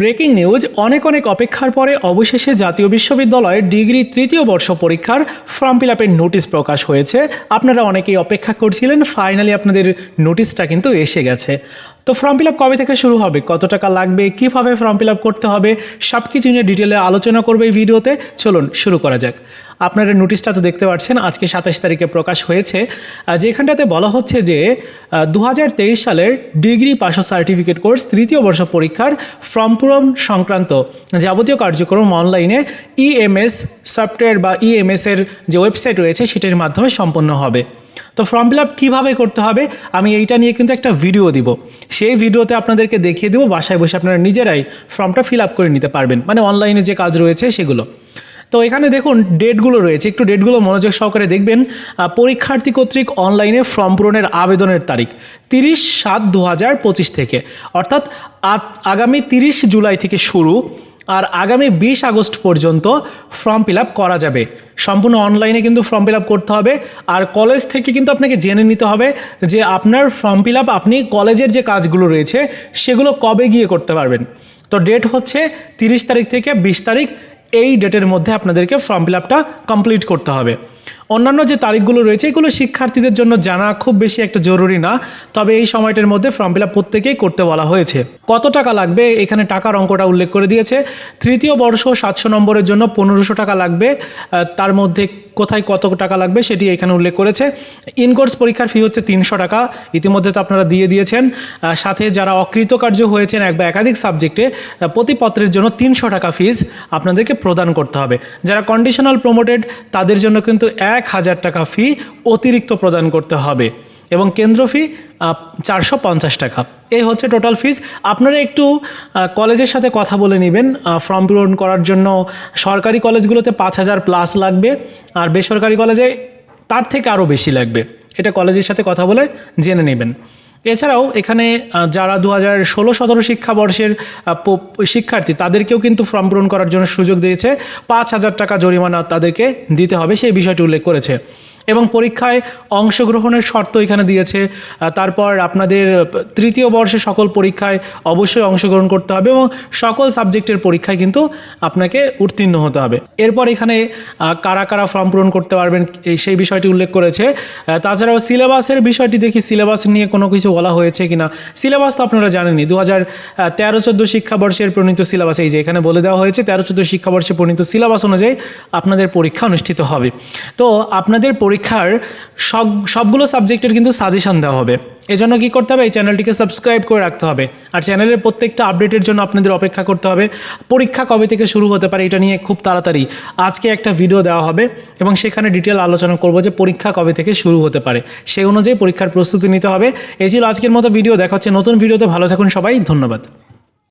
Breaking news, অনেক অনেক অপেক্ষার পরে অবশেষে জাতীয় বিশ্ববিদ্যালয়ের ডিগ্রি তৃতীয় বর্ষ পরীক্ষার ফর্ম ফিল আপের নোটিশ প্রকাশ হয়েছে। আপনারা অনেকেই অপেক্ষা করছিলেন ফাইনালি আপনাদের নোটিশটা কিন্তু এসে গেছে। তো ফর্ম ফিল আপ কবে থেকে শুরু হবে? কত টাকা লাগবে? কীভাবে ফর্ম ফিল আপ করতে হবে? সব কিছু নিয়ে ডিটেলে আলোচনা করবে এই ভিডিওতে। চলুন শুরু করা যাক। আপনারা নোটিশটা তো দেখতে পাচ্ছেন, আজকে সাতাশ তারিখে প্রকাশ হয়েছে। যেখানটাতে বলা হচ্ছে যে দু হাজার তেইশ সালের ডিগ্রি পাশ সার্টিফিকেট কোর্স তৃতীয় বর্ষ পরীক্ষার ফর্ম পূরণ সংক্রান্ত যাবতীয় কার্যক্রম অনলাইনে ইএমএস সফটওয়্যার বা ইএমএসের যে ওয়েবসাইট রয়েছে, সেটির মাধ্যমে সম্পন্ন হবে। তো ফর্ম ফিল আপ কীভাবে করতে হবে, আমি এইটা নিয়ে কিন্তু একটা ভিডিও দিব। সেই ভিডিওতে আপনাদেরকে দেখিয়ে দেবো, বাসায় বসে আপনারা নিজেরাই ফর্মটা ফিল আপ করে নিতে পারবেন মানে অনলাইনে যে কাজ রয়েছে সেগুলো। তো এখানে দেখুন ডেটগুলো রয়েছে, একটু ডেটগুলো মনোযোগ সহকারে দেখবেন। পরীক্ষার্থী কর্তৃক অনলাইনে ফর্ম পূরণের আবেদনের তারিখ, তিরিশ সাত দু থেকে। অর্থাৎ আগামী তিরিশ জুলাই থেকে শুরু। আর আগামী বিশ আগস্ট পর্যন্ত ফর্ম ফিল আপ করা যাবে। সম্পূর্ণ অনলাইনে কিন্তু ফর্ম ফিল আপ করতে হবে। আর কলেজ থেকে কিন্তু আপনাকে জেনে নিতে হবে যে আপনার ফর্ম ফিল আপ আপনি কলেজের যে কাজগুলো রয়েছে, সেগুলো কবে গিয়ে করতে পারবেন। তো ডেট হচ্ছে তিরিশ তারিখ থেকে বিশ তারিখ এই ডেটের মধ্যে আপনাদেরকে ফর্ম ফিল আপটা কমপ্লিট করতে হবে। অন্যান্য যে তারিখগুলো রয়েছে, এগুলো শিক্ষার্থীদের জন্য জানা খুব বেশি একটা জরুরি না, তবে এই সময়টার মধ্যে ফর্ম ফিল আপ প্রত্যেকেই করতে বলা হয়েছে। কত টাকা লাগবে? এখানে টাকার অঙ্কটা উল্লেখ করে দিয়েছে। তৃতীয় বর্ষ সাতশো নম্বরের জন্য পনেরোশো টাকা লাগবে। তার মধ্যে কোথায় কত টাকা লাগবে সেটি এখানে উল্লেখ করেছে। ইনকোর্স পরীক্ষার ফি হচ্ছে তিনশো টাকা। ইতিমধ্যে তো আপনারা দিয়ে দিয়েছেন। সাথে যারা অকৃতকার্য হয়েছেন এক বা একাধিক সাবজেক্টে প্রতিপত্রের প্রতি পত্রের জন্য তিনশো টাকা ফিজ আপনাদেরকে প্রদান করতে হবে। যারা কন্ডিশনাল প্রমোটেড তাদের জন্য কিন্তু এক হাজার টাকা ফি অতিরিক্ত প্রদান করতে হবে। এবং কেন্দ্র ফি চারশো পঞ্চাশ টাকা। এই হচ্ছে টোটাল ফিস আপনারা একটু কলেজের সাথে কথা বলে নেবেন। ফর্ম পূরণ করার জন্য সরকারি কলেজগুলোতে পাঁচ হাজার প্লাস লাগবে আর বেসরকারি কলেজে তার থেকে আরও বেশি লাগবে। এটা কলেজের সাথে কথা বলে জেনে নেবেন। এছাড়াও এখানে যারা দু হাজার ষোলো সতেরো শিক্ষাবর্ষের শিক্ষার্থী, তাদেরকেও কিন্তু ফর্ম পূরণ করার জন্য সুযোগ দিয়েছে। পাঁচ হাজার টাকা জরিমানা তাদেরকে দিতে হবে। সেই বিষয়টি উল্লেখ করেছে। এবং পরীক্ষায় অংশগ্রহণের শর্ত এখানে দিয়েছে। তারপর আপনাদের তৃতীয় বর্ষে সকল পরীক্ষায় অবশ্যই অংশগ্রহণ করতে হবে এবং সকল সাবজেক্টের পরীক্ষায় কিন্তু আপনাকে উত্তীর্ণ হতে হবে। এরপর এখানে কারা কারা ফর্ম পূরণ করতে পারবেন সেই বিষয়টি উল্লেখ করেছে। তাছাড়াও সিলেবাসের বিষয়টি দেখি, সিলেবাস নিয়ে কোনো কিছু বলা হয়েছে কিনা? সিলেবাস তো আপনারা জানেনই দু হাজার তেরো চোদ্দ শিক্ষাবর্ষের প্রণীত সিলেবাস, এই যে এখানে বলে দেওয়া হয়েছে, তেরো চোদ্দ শিক্ষাবর্ষে প্রণীত সিলেবাস অনুযায়ী আপনাদের পরীক্ষা অনুষ্ঠিত হবে। তো আপনাদের পরীক্ষার সব, সবগুলো সাবজেক্টের কিন্তু সাজেশন দেওয়া হবে। এজন্য কি করতে হবে? এই চ্যানেলটিকে সাবস্ক্রাইব করে রাখতে হবে। আর চ্যানেলের প্রত্যেকটা আপডেটের জন্য আপনাদের অপেক্ষা করতে হবে। পরীক্ষা কবে থেকে শুরু হতে পারে এটা নিয়ে খুব তাড়াতাড়ি আজকে একটা ভিডিও দেওয়া হবে এবং সেখানে ডিটেল আলোচনা করব যে পরীক্ষা কবে থেকে শুরু হতে পারে। সেই অনুযায়ী পরীক্ষার প্রস্তুতি নিতে হবে। এই ছিল আজকের মতো ভিডিও দেখা হচ্ছে নতুন ভিডিওতে ভালো থাকুন সবাই। ধন্যবাদ।